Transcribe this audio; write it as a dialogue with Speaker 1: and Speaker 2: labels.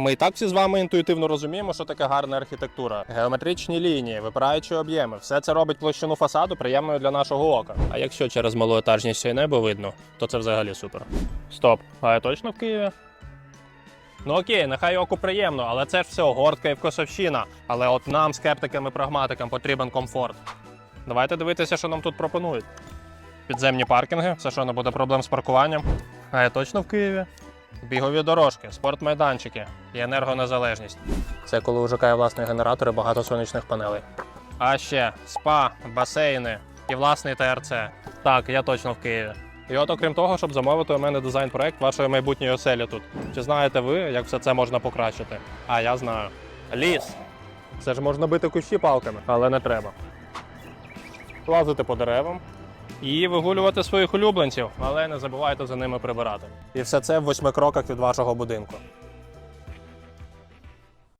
Speaker 1: Ми і так всі з вами інтуїтивно розуміємо, що таке гарна архітектура. Геометричні лінії, випираючі об'єми. Все це робить площину фасаду приємною для нашого ока. А якщо через малоетажність й небо видно, то це взагалі супер. Стоп, а я точно в Києві? Ну окей, нехай оку приємно, але це ж все гортка і вкосовщина. Але от нам, скептикам і прагматикам, потрібен комфорт. Давайте дивитися, що нам тут пропонують. Підземні паркінги, це що не буде проблем з паркуванням. А я точно в Києві. Бігові дорожки, спортмайданчики і енергонезалежність. Це коли у ЖК є власний генератор і багато сонячних панелей. А ще спа, басейни і власний ТРЦ. Так, я точно в Києві. І от окрім того, щоб замовити у мене дизайн-проект вашої майбутньої оселі тут. Чи знаєте ви, як все це можна покращити? А я знаю. Ліс. Це ж можна бити кущі палками, але не треба. Лазити по деревам, і вигулювати своїх улюбленців, але не забувайте за ними прибирати. І все це в восьми кроках від вашого будинку.